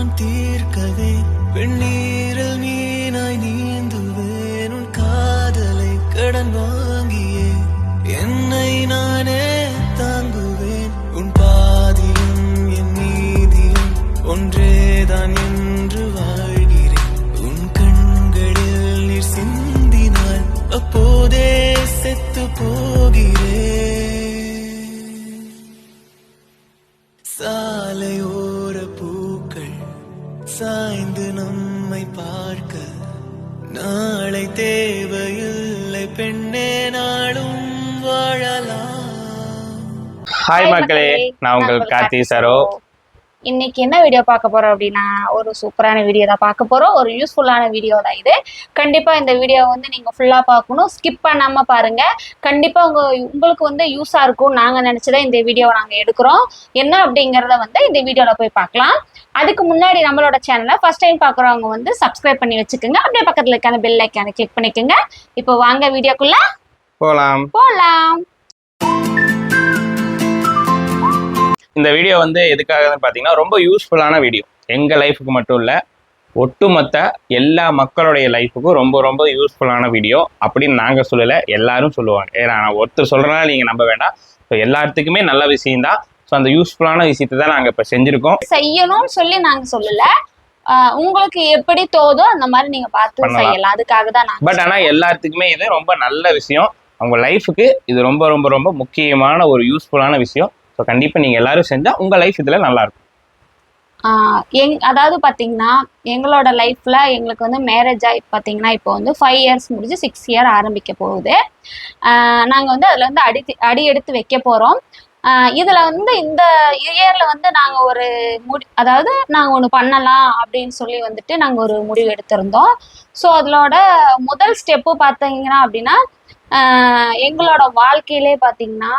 நான் தீர்க்கவே வெண்ணீரில் நீனாய் நீந்துவேன். உன் காதலை கடன் வாங்கியே என்னை நானே தாங்குவேன். உன் பாதியும் என் நீதியும் ஒன்றேதான் ஹாய் மக்களே. நான் உங்கள் கார்த்தி சரோ. இன்னைக்கு என்ன வீடியோ பார்க்க போறோம் அப்படின்னா ஒரு சூப்பரான வீடியோ தான் பார்க்க போறோம். ஒரு யூஸ்ஃபுல்லான வீடியோ தான் இது. கண்டிப்பா இந்த வீடியோ வந்து நீங்க ஃபுல்லா பார்க்கணும். ஸ்கிப் பண்ணாம பாருங்க. கண்டிப்பா உங்க உங்களுக்கு வந்து யூஸா இருக்கும். நாங்க நினைச்சுதான் இந்த வீடியோவை நாங்க எடுக்கிறோம். என்ன அப்படிங்கறத வந்து இந்த வீடியோல போய் பார்க்கலாம். அதுக்கு முன்னாடி நம்மளோட சேனலை ஃபர்ஸ்ட் டைம் பார்க்குறவங்க வந்து சப்ஸ்கிரைப் பண்ணி வச்சுக்கோங்க. அப்படியே பக்கத்துல இருக்கான பெல் ஐக்கானை கிளிக் பண்ணிக்கோங்க. இப்போ வாங்க வீடியோக்குள்ள போலாம். போலாம். இந்த வீடியோ வந்து எதுக்காக பார்த்தீங்கன்னா ரொம்ப யூஸ்ஃபுல்லான வீடியோ எங்க லைஃபுக்கு மட்டும் இல்ல ஒட்டுமொத்த எல்லா மக்களுடைய லைஃபுக்கும் ரொம்ப ரொம்ப யூஸ்ஃபுல்லான வீடியோ அப்படின்னு நாங்க சொல்லல எல்லாரும் சொல்லுவாங்க. ஏன்னா நான் ஒருத்தர் சொல்றதுனால நீங்க நம்ப வேண்டாம். ஸோ எல்லாத்துக்குமே நல்ல விஷயம்தான் ஸோ அந்த யூஸ்ஃபுல்லான விஷயத்தை தான் நாங்கள் இப்போ செஞ்சுருக்கோம். செய்யணும்னு சொல்லி நாங்க சொல்லல. உங்களுக்கு எப்படி தோதோ அந்த மாதிரி நீங்க பார்த்து. செய்யலாம். அதுக்காக தான் பட் ஆனால் எல்லாத்துக்குமே இது ரொம்ப நல்ல விஷயம். அவங்க லைஃபுக்கு இது ரொம்ப ரொம்ப ரொம்ப முக்கியமான ஒரு யூஸ்ஃபுல்லான விஷயம். ஸோ கண்டிப்பாக நீங்கள் எல்லாரும் செஞ்சால் உங்கள் லைஃப் இதில் நல்லா இருக்கும் ஆஹ் எங் அதாவது பார்த்தீங்கன்னா எங்களோட லைஃப்பில் எங்களுக்கு வந்து மேரேஜ் ஆகி பார்த்தீங்கன்னா இப்போ வந்து ஃபைவ் இயர்ஸ் முடிஞ்சு சிக்ஸ் இயர் ஆரம்பிக்க போகுது. நாங்கள் வந்து அதில் வந்து அடி அடி எடுத்து வைக்க போகிறோம் இதில் வந்து இந்த இயரில் வந்து நாங்கள் ஒரு முடி அதாவது நாங்கள் ஒன்று பண்ணலாம் அப்படின்னு சொல்லி வந்துட்டு நாங்கள் ஒரு முடிவு எடுத்திருந்தோம். ஸோ அதோட முதல் ஸ்டெப்பு பார்த்தீங்கன்னா அப்படின்னா எங்களோட வாழ்க்கையிலே பார்த்தீங்கன்னா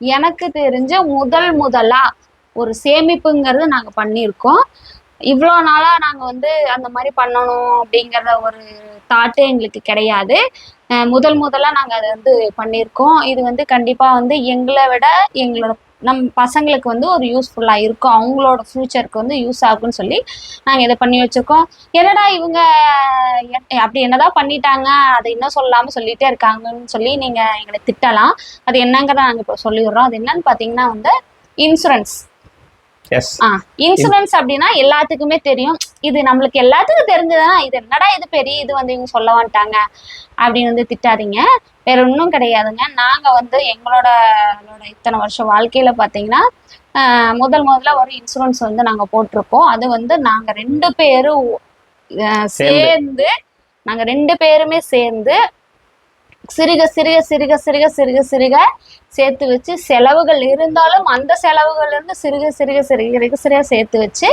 எனக்கு தெரிஞ்ச முதல் முதலா ஒரு சேமிப்புங்கிறது நாங்க பண்ணியிருக்கோம். இவ்வளோ நாளா நாங்க வந்து அந்த மாதிரி பண்ணணும் அப்படிங்கிற ஒரு தாட்டே எங்களுக்கு கிடையாது. முதல் முதலா நாங்க அதை வந்து பண்ணியிருக்கோம். இது வந்து கண்டிப்பா வந்து எங்களை விட எங்களோட நம் பசங்களுக்கு வந்து ஒரு யூஸ்ஃபுல்லாக இருக்கும். அவங்களோட ஃப்யூச்சருக்கு வந்து யூஸ் ஆகும்னு சொல்லி நாங்கள் இதை பண்ணி வச்சுருக்கோம். என்னடா இவங்க அப்படி என்னதான் பண்ணிட்டாங்க அதை இன்னும் சொல்லாமல் சொல்லிட்டே இருக்காங்கன்னு சொல்லி நீங்கள் எங்களை திட்டலாம். அது என்னங்கிறத நாங்கள் இப்போ சொல்லிடுறோம் அது என்னன்னு பார்த்தீங்கன்னா வந்து இன்சூரன்ஸ் இன்சூரன்ஸ் அப்படின்னா எல்லாத்துக்குமே தெரியும். இது நம்மளுக்கு எல்லாத்துக்கும் தெரிஞ்சதுன்னா இது என்னடா இது பெரிய இது வந்து இவங்க சொல்ல வந்துட்டாங்க அப்படின்னு வந்து திட்டாதீங்க. வேற ஒன்றும் கிடையாதுங்க. நாங்க வந்து எங்களோட இத்தனை வருஷம் வாழ்க்கையில பாத்தீங்கன்னா ஆஹ் முதல் முதல்ல ஒரு இன்சூரன்ஸ் வந்து நாங்க போட்டிருக்கோம். அது வந்து நாங்க ரெண்டு பேரும். சேர்ந்து நாங்க ரெண்டு பேருமே சேர்ந்து சிறுக சிறுக சிறுக சிறுக சிறுக சிறுக சேர்த்து வச்சு செலவுகள் இருந்தாலும் அந்த செலவுகள்லேருந்து சிறுக சிறுக சிறுக சிறுக சேர்த்து வச்சு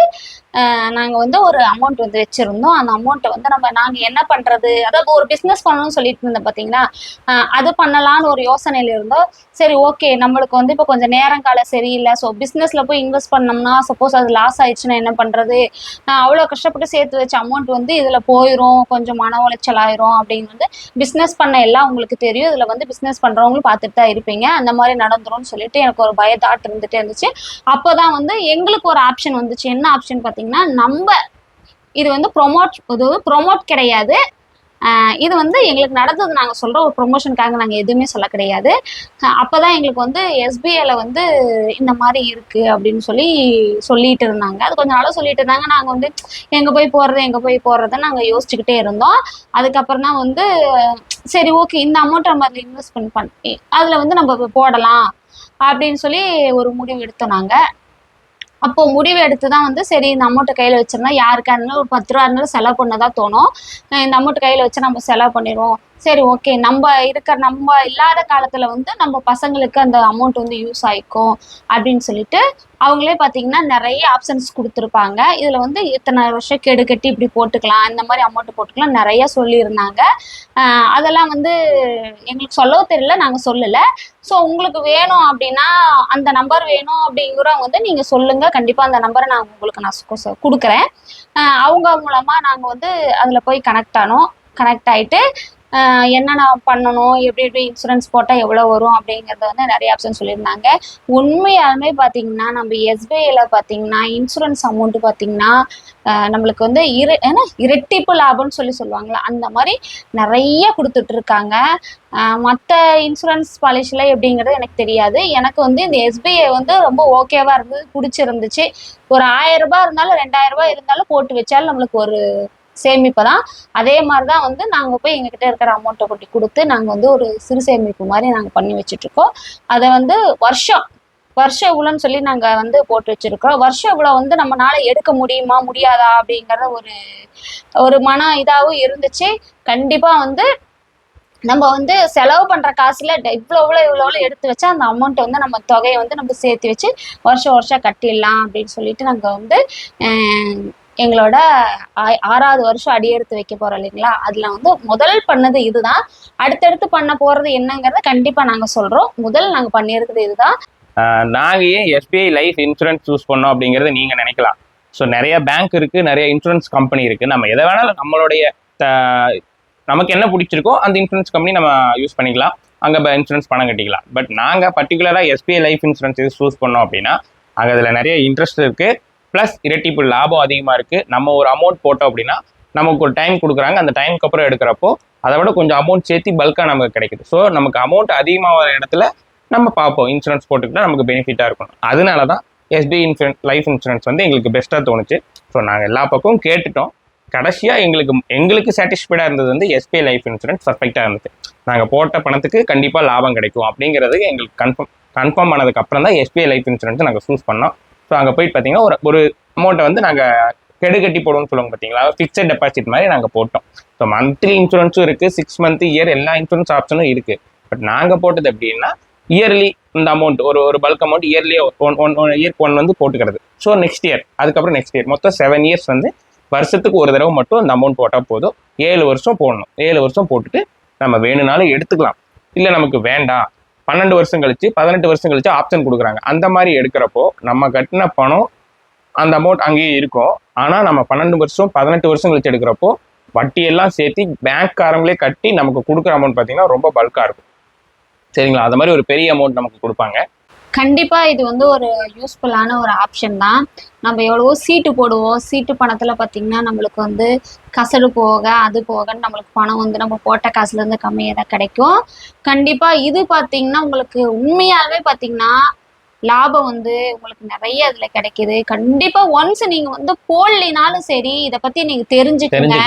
நாங்கள் வந்து ஒரு அமௌண்ட் வந்து வச்சுருந்தோம். அந்த அமௌண்ட்டை வந்து நம்ம நாங்கள் என்ன பண்ணுறது அதாவது ஒரு பிஸ்னஸ் பண்ணணும்னு சொல்லிட்டு இருந்தோம் பார்த்தீங்கன்னா அது பண்ணலாம்னு ஒரு யோசனையில் இருந்தோம். சரி ஓகே நம்மளுக்கு வந்து இப்போ கொஞ்சம் நேரம் காலம் சரியில்லை. ஸோ பிஸ்னஸில் போய் இன்வெஸ்ட் பண்ணோம்னா சப்போஸ் அது லாஸ் ஆயிடுச்சுன்னா என்ன பண்ணுறது நான் அவ்வளோ கஷ்டப்பட்டு சேர்த்து வச்ச அமௌண்ட் வந்து இதில் போயிடும் கொஞ்சம் மன உளைச்சல் ஆயிரும் அப்படின்னு வந்து பிஸ்னஸ் பண்ண எல்லாம் உங்களுக்கு தெரியும். இதில் வந்து பிஸ்னஸ் பண்ணுறவங்களும் பார்த்துட்டு தான் இருப்பீங்க. அந்த மாதிரி நடந்துரும்னு சொல்லிட்டு எனக்கு ஒரு பய தாட் இருந்துட்டே இருந்துச்சு. அப்போதான் வந்து எங்களுக்கு ஒரு ஆப்ஷன் வந்துச்சு. என்ன ஆப்ஷன் பார்த்தீங்கன்னா நம்ம இது வந்து ப்ரொமோட் இது ப்ரொமோட் கிடையாது. இது வந்து எங்களுக்கு நடந்தது. நாங்கள் சொல்கிற ஒரு ப்ரொமோஷனுக்காக நாங்கள் எதுவுமே சொல்ல கிடையாது. அப்போ தான் எங்களுக்கு வந்து எஸ்பிஐல வந்து இந்த மாதிரி இருக்கு அப்படின்னு சொல்லி சொல்லிட்டு இருந்தாங்க. அது கொஞ்ச நாளாக சொல்லிட்டு இருந்தாங்க. நாங்கள் வந்து எங்கே போய் போடுறது எங்கே போய் போறதுன்னு நாங்கள் யோசிச்சுக்கிட்டே இருந்தோம். அதுக்கப்புறம் தான் வந்து சரி ஓகே இந்த அமௌண்ட் நம்ம அதில் இன்வெஸ்ட்மெண்ட் பண்ணி அதில் வந்து நம்ம போடலாம் அப்படின்னு சொல்லி ஒரு முடிவு எடுத்தோம் நாங்கள் அப்போ முடிவு எடுத்து தான் வந்து சரி இந்த அமௌண்ட்டை கையில் வச்சிருந்தா யாருக்கா இருந்தாலும் ஒரு பத்து ரூபா இருந்தாலும் செலவு பண்ண தான் தோணும் இந்த அமௌண்ட் கையில் வச்சு நம்ம செலவு பண்ணிடுவோம். சரி ஓகே நம்ம இருக்கிற நம்ம இல்லாத காலத்தில் வந்து நம்ம பசங்களுக்கு அந்த அமௌண்ட் வந்து யூஸ் ஆயிக்கும் அப்படின்னு சொல்லிட்டு அவங்களே பார்த்தீங்கன்னா நிறைய ஆப்ஷன்ஸ் கொடுத்துருப்பாங்க. இதில் வந்து இத்தனை வருஷம் கெடு கட்டி இப்படி போட்டுக்கலாம் இந்த மாதிரி அமௌண்ட் போட்டுக்கலாம் நிறைய சொல்லியிருந்தாங்க. அதெல்லாம் வந்து எங்களுக்கு சொல்லவும் தெரியல நாங்கள் சொல்லலை. ஸோ உங்களுக்கு வேணும் அப்படின்னா அந்த நம்பர் வேணும் அப்படிங்கிறவங்க வந்து நீங்கள் சொல்லுங்கள் கண்டிப்பாக அந்த நம்பரை நான் உங்களுக்கு நான் கொடுக்குறேன். அவங்க மூலமாக நாங்கள் வந்து அதில் போய் கனெக்ட் ஆனோம். கனெக்ட் ஆகிட்டு என்னென்ன பண்ணணும்? எப்படி எப்படி இன்சூரன்ஸ் போட்டால் எவ்வளோ வரும்? அப்படிங்கிறத வந்து நிறைய ஆப்ஷன் சொல்லியிருந்தாங்க. உண்மையாலுமே பார்த்தீங்கன்னா நம்ம எஸ்பிஐயில் பார்த்தீங்கன்னா இன்சூரன்ஸ் அமௌண்ட் பார்த்தீங்கன்னா நம்மளுக்கு வந்து இரு ஏன்னா இரட்டிப்பு லாபம்னு சொல்லி சொல்லுவாங்களா அந்த மாதிரி நிறைய கொடுத்துட்டு இருக்காங்க. மற்ற இன்சூரன்ஸ் பாலிசியில் எப்படிங்கிறது எனக்கு தெரியாது. எனக்கு வந்து இந்த எஸ்பிஐ வந்து ரொம்ப ஓகேவாக இருந்தது பிடிச்சிருந்துச்சு. ஒரு ஆயிரம் ரூபாய் இருந்தாலும் ரெண்டாயிரம் ரூபாய் இருந்தாலும் போட்டு வச்சாலும் நம்மளுக்கு ஒரு சேமிப்பு தான் அதே மாதிரி தான் வந்து நாங்கள் போய் எங்ககிட்ட இருக்கிற அமௌண்ட்டை கொட்டி கொடுத்து நாங்கள் வந்து ஒரு சிறு சேமிப்பு மாதிரி நாங்கள் பண்ணி வச்சுட்ருக்கோம் அதை வந்து வருஷம் வருஷம் இவ்வளோன்னு சொல்லி நாங்கள் வந்து போட்டு வச்சுருக்கோம். வருஷம் இவ்வளோ வந்து நம்மளால எடுக்க முடியுமா முடியாதா அப்படிங்கிற ஒரு ஒரு மன இதாகவும் இருந்துச்சு. கண்டிப்பாக வந்து நம்ம வந்து செலவு பண்ணுற காசுல இவ்வளோ இவ்வளோ இவ்வளோ எடுத்து வச்சா அந்த அமௌண்ட்டை வந்து நம்ம தொகையை வந்து நம்ம சேர்த்து வச்சு வருஷம் வருஷம் கட்டிடலாம் அப்படின்னு சொல்லிட்டு நாங்கள் வந்து எங்களோட ஆ- ஆறாவது வருஷம் அடியெடுத்து வைக்க போகிறோம் இல்லைங்களா? அதில் வந்து முதல் பண்ணது இதுதான். அடுத்தடுத்து பண்ண போகிறது என்னங்கிறத கண்டிப்பாக நாங்கள் சொல்கிறோம் முதல் நாங்கள் பண்ணியிருக்கிறது இதுதான். நாங்கள் நாங்க ஏன் எஸ்பிஐ லைஃப் இன்சூரன்ஸ் சூஸ் பண்ணோம் அப்படிங்கறத நீங்க நினைக்கலாம். ஸோ நிறைய பேங்க் இருக்கு நிறைய இன்சூரன்ஸ் கம்பெனி இருக்கு. நம்ம எதை வேணாலும் நம்மளுடைய நமக்கு என்ன பிடிச்சிருக்கோ அந்த இன்சூரன்ஸ் கம்பெனி நம்ம யூஸ் பண்ணிக்கலாம். அங்கே இன்சூரன்ஸ் பணம் கட்டிக்கலாம். பட் நாங்கள் பர்டிகுலராக எஸ்பிஐ லைஃப் இன்சூரன்ஸ் இது சூஸ் பண்ணோம் அப்படின்னா அங்கே அதில் நிறைய இன்ட்ரெஸ்ட் இருக்குது ப்ளஸ் இரட்டிப்பு லாபம் அதிகமாக இருக்குது நம்ம ஒரு அமௌண்ட் போட்டோம் அப்படின்னா நமக்கு ஒரு டைம் கொடுக்குறாங்க. அந்த டைமுக்கு அப்புறம் எடுக்கிறப்போ அதை விட கொஞ்சம் அமௌண்ட் சேர்த்து பல்காக நமக்கு கிடைக்குது. ஸோ நமக்கு அமௌண்ட் அதிகமாக வர இடத்துல நம்ம பார்ப்போம். இன்சூரன்ஸ் போட்டுக்கிட்டால் நமக்கு பெனிஃபிட்டாக இருக்கும். அதனால தான் எஸ்பி இன்சூரன்ஸ் லைஃப் இன்சூரன்ஸ் வந்து எங்களுக்கு பெஸ்ட்டாக தோணுச்சு. ஸோ நாங்கள் எல்லா பக்கமும் கேட்டுட்டோம். கடைசியாக எங்களுக்கு எங்களுக்கு சாட்டிஸ்ஃபைடாக இருந்தது வந்து எஸ்பிஐ லைஃப் இன்சூரன்ஸ் பர்ஃபெக்டாக இருந்தது நாங்கள் போட்ட பணத்துக்கு கண்டிப்பாக லாபம் கிடைக்கும் அப்படிங்கிறது எங்களுக்கு கன்ஃபார்ம் கன்ஃபார்ம் பண்ணதுக்கு அப்புறம் தான் எஸ்பிஐ லைஃப் இன்சூரன்ஸ் நாங்கள் சூஸ் பண்ணோம். ஸோ அங்கே போயிட்டு பார்த்தீங்கன்னா ஒரு ஒரு அமௌண்ட்டை வந்து நாங்கள் கெடு கட்டி போடுவோம்னு சொல்லுவாங்க பார்த்தீங்களா ஃபிக்ஸட் டெபாசிட் மாதிரி நாங்கள் போட்டோம். ஸோ மந்த்லி இன்சூரன்ஸும் இருக்குது சிக்ஸ் மந்த் இயர் எல்லா இன்சூரன்ஸ் ஆப்ஷனும் இருக்குது பட் நாங்கள் போட்டது எப்படின்னா இயர்லி இந்த அமௌண்ட் ஒரு ஒரு bulk amount yearly one one one இயர்க்கு ஒன் வந்து போட்டுக்கிறது. ஸோ நெக்ஸ்ட் இயர் அதுக்கப்புறம் நெக்ஸ்ட் இயர் மொத்தம் செவன் இயர்ஸ் வந்து வருஷத்துக்கு ஒரு தடவை மட்டும் அந்த அமௌண்ட் போட்டால் போதும். ஏழு வருஷம் போடணும். ஏழு வருஷம் போட்டுட்டு நம்ம வேணும்னாலும் எடுத்துக்கலாம். இல்லை நமக்கு வேண்டாம். பன்னெண்டு வருஷம் கழிச்சு பதினெட்டு வருஷம் கழிச்சு ஆப்ஷன் கொடுக்குறாங்க. அந்த மாதிரி எடுக்கிறப்போ நம்ம கட்டின பணம் அந்த அமௌண்ட் அங்கேயே இருக்கும். ஆனால் நம்ம பன்னெண்டு வருஷம் பதினெட்டு வருஷம் கழிச்சு எடுக்கிறப்போ வட்டியெல்லாம் சேர்த்து பேங்க்காரங்களே கட்டி நமக்கு கொடுக்குற அமௌண்ட் பார்த்தீங்கன்னா ரொம்ப பல்காக இருக்கும். சரிங்களா? அது மாதிரி ஒரு பெரிய அமௌண்ட் நமக்கு கொடுப்பாங்க. கண்டிப்பா இது வந்து ஒரு யூஸ்ஃபுல்லான ஒரு ஆப்ஷன் தான். நம்ம எவ்வளவோ சீட்டு போடுவோம். சீட்டு பணத்துல பாத்தீங்கன்னா நம்மளுக்கு வந்து கசடு போக அது போகன்னு நம்மளுக்கு பணம் வந்து நம்ம போட்ட காசுல இருந்து கம்மியாக தான் கிடைக்கும். கண்டிப்பா இது பாத்தீங்கன்னா உங்களுக்கு உண்மையாவே பாத்தீங்கன்னா லாபம் வந்து உங்களுக்கு நிறைய இதுல கிடைக்குது. கண்டிப்பா ஒன்ஸ் நீங்க வந்து போடலினாலும் சரி இத பத்தி நீங்க தெரிஞ்சுக்கங்க.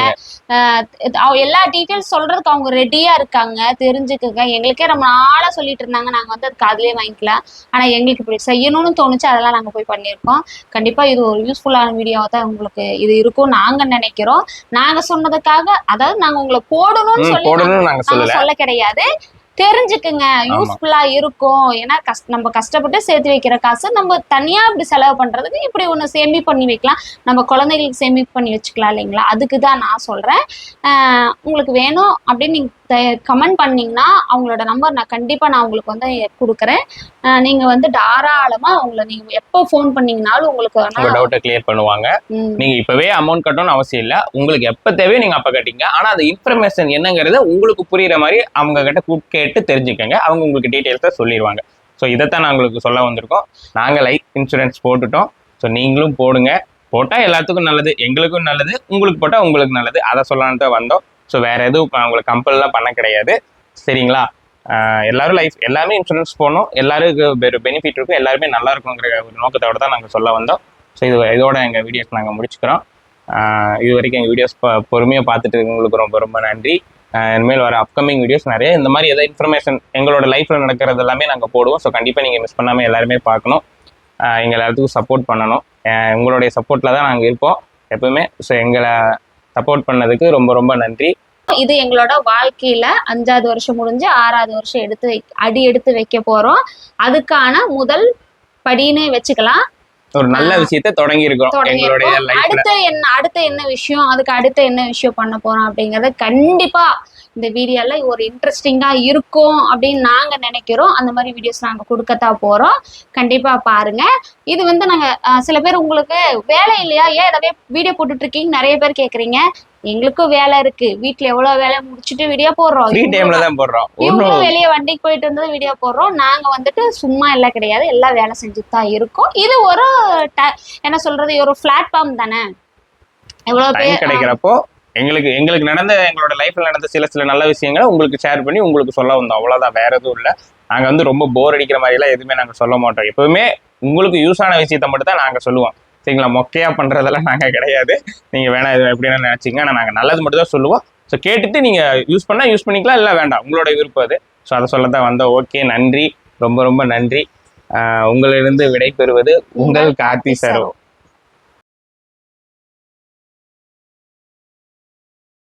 எல்லா டீட்டெயில்ஸ் சொல்றதுக்கு அவங்க ரெடியா இருக்காங்க. தெரிஞ்சுக்கங்க. எங்களுக்கே ரொம்ப நாளா சொல்லிட்டு இருந்தாங்க. நாங்க வந்து அது காதுலயே வாங்கிக்கலாம் ஆனா எங்களுக்கு இப்படி செய்யணும்னு தோணுச்சு. அதெல்லாம் நாங்க போய் பண்ணியிருக்கோம். கண்டிப்பா இது ஒரு யூஸ்ஃபுல்லான வீடியோவா தான் உங்களுக்கு இது இருக்கும் நாங்க நினைக்கிறோம். நாங்க சொன்னதுக்காக அதாவது நாங்க உங்களை போடணும்னு சொல்லி சொல்ல கிடையாது. தெரிஞ்சுக்குங்க. யூஸ்ஃபுல்லா இருக்கும். ஏன்னா கஷ்ட நம்ம கஷ்டப்பட்டு சேர்த்து வைக்கிற காசு நம்ம தனியா இப்படி செலவு பண்றதுக்கு இப்படி ஒண்ணு சேமி பண்ணி வைக்கலாம். நம்ம குழந்தைகளுக்கு சேமிப்பு பண்ணி வச்சுக்கலாம் இல்லைங்களா? அதுக்கு தான் நான் சொல்றேன். ஆஹ் உங்களுக்கு வேணும் அப்படின்னு நீங்க கமெண்ட் பண்ணீங்கன்னா அவங்களோட நம்பர் நான் கண்டிப்பா நான் உங்களுக்கு வந்து கொடுக்குறேன். ஆஹ் நீங்க வந்து தாராளமா உங்களை நீங்க எப்போ ஃபோன் பண்ணீங்கனாலும் உங்களுக்கு டவுட்டை கிளியர் பண்ணுவாங்க. நீங்க இப்பவே அமௌண்ட் கட்டணும்னு அவசியம் இல்ல. உங்களுக்கு எப்ப தேவையோ நீங்க அப்ப கட்டிங்க. ஆனா அந்த இன்ஃபர்மேஷன் என்னங்கிறத உங்களுக்கு புரியுற மாதிரி அவங்க கிட்ட கேட்டு தெரிஞ்சுக்கங்க. அவங்க உங்களுக்கு டீட்டெயில்ஸை சொல்லிடுவாங்க ஸோ இதைத்தான் நான் உங்களுக்கு சொல்ல வந்திருக்கோம். நாங்க லைஃப் இன்சூரன்ஸ் போட்டுட்டோம். ஸோ நீங்களும் போடுங்க. போட்டா எல்லாத்துக்கும் நல்லது. எங்களுக்கும் நல்லது. உங்களுக்கு போட்டா உங்களுக்கு நல்லது. அதை சொல்லலான்னு தான் வந்தோம். ஸோ வேறு எதுவும் இப்போ உங்களுக்கு கம்பல்லாம் பண்ண கிடையாது. சரிங்களா? எல்லாரும் லைஃப் எல்லாமே இன்சூரன்ஸ் போகணும் எல்லாருக்கும் ஒரு பெனிஃபிட் இருக்கும். எல்லாருமே நல்லா இருக்கணுங்கிற ஒரு நோக்கத்தோடு தான் நாங்கள் சொல்ல வந்தோம். ஸோ இது இதோட எங்கள் வீடியோஸ் நாங்கள் முடிச்சுக்கிறோம். இது வரைக்கும் எங்கள் வீடியோஸ் பொறுமையாக பார்த்துட்டு உங்களுக்கு ரொம்ப ரொம்ப நன்றி. இனிமேல் வர அப்கமிங் வீடியோஸ் நிறைய. இந்த மாதிரி எதாவது இன்ஃபர்மேஷன் எங்களோட லைஃப்பில் நடக்கிறது எல்லாமே நாங்கள் போடுவோம். ஸோ கண்டிப்பாக நீங்கள் மிஸ் பண்ணாமல் எல்லாருமே பார்க்கணும். எங்கள் எல்லாத்துக்கும் சப்போர்ட் பண்ணணும். உங்களுடைய சப்போர்ட்டில் தான் நாங்கள் இருப்போம். எப்பவுமே. ஸோ எங்களை சப்போர்ட் பண்ணதுக்கு ரொம்ப ரொம்ப நன்றி. இது எங்களோட வாழ்க்கையில அஞ்சாவது வருஷம் முடிஞ்சு ஆறாவது வருஷம் எடுத்து வை அடி எடுத்து வைக்க போறோம். அதுக்கான முதல் படின்னு வச்சுக்கலாம். ஒரு நல்ல விஷயத்த தொடங்கி இருக்கோம் எங்களுடைய அடுத்து என்ன அடுத்து என்ன விஷயம் அதுக்கு அடுத்து என்ன விஷயம் பண்ண போறோம் அப்படிங்கறத கண்டிப்பா இந்த வீடியோல ஒரு இன்ட்ரெஸ்டிங்கா இருக்கும் அப்படின்னு நாங்க நினைக்கிறோம். அந்த மாதிரி வீடியோஸ் நாங்க கொடுக்கத்தான் போறோம். கண்டிப்பா பாருங்க. இது வந்து நாங்க சில பேர் உங்களுக்கு வேலை இல்லையா? ஏன் இதவே வீடியோ போட்டுட்டு இருக்கீங்க நிறைய பேர் கேக்குறீங்க. எங்களுக்கும் வேலை இருக்கு. வீட்ல எவ்வளவு வேலை முடிச்சுட்டு வீடியோ போடுறோம். ஃப்ரீ டைம்ல தான் போடுறோம். இவங்களும் வெளியே வண்டிக்கு போயிட்டு வந்தது வீடியோ போடுறோம். நாங்க வந்துட்டு சும்மா எல்லாம் கிடையாது. எல்லாம் வேலை செஞ்சுட்டு தான் இருக்கோம். இது ஒரு என்ன சொல்றது? ஒரு பிளாட்ஃபார்ம் தானே. எவ்வளவு பேர் கிடைக்கிறப்போ எங்களுக்கு எங்களுக்கு நடந்த எங்களோட லைஃப்ல நடந்த சில சில நல்ல விஷயங்களை உங்களுக்கு ஷேர் பண்ணி உங்களுக்கு சொல்ல வந்தோம். அவ்வளவுதான். வேற எதுவும் இல்லை. நாங்க வந்து ரொம்ப போர் அடிக்கிற மாதிரி எல்லாம் எதுவுமே நாங்க சொல்ல மாட்டோம். எப்பவுமே உங்களுக்கு யூஸ் ஆன விஷயத்த மட்டும் தான் நாங்க சொல்லுவோம். சரிங்களா? மொக்கையா பண்றதெல்லாம் நாங்க கிடையாது. நீங்க வேணாம் இது எப்படின்னு நினைச்சீங்க ஆனா நாங்க நல்லது மட்டும் தான் சொல்லுவோம். ஸோ கேட்டுட்டு நீங்க யூஸ் பண்ணா யூஸ் பண்ணிக்கலாம் இல்லை வேண்டாம். உங்களோட விருப்பம் அது. ஸோ அதை சொல்ல தான் வந்தோம். ஓகே நன்றி. ரொம்ப ரொம்ப நன்றி. ஆஹ் உங்களிலிருந்து விடை பெறுவது உங்கள் கார்த்தி சரோ.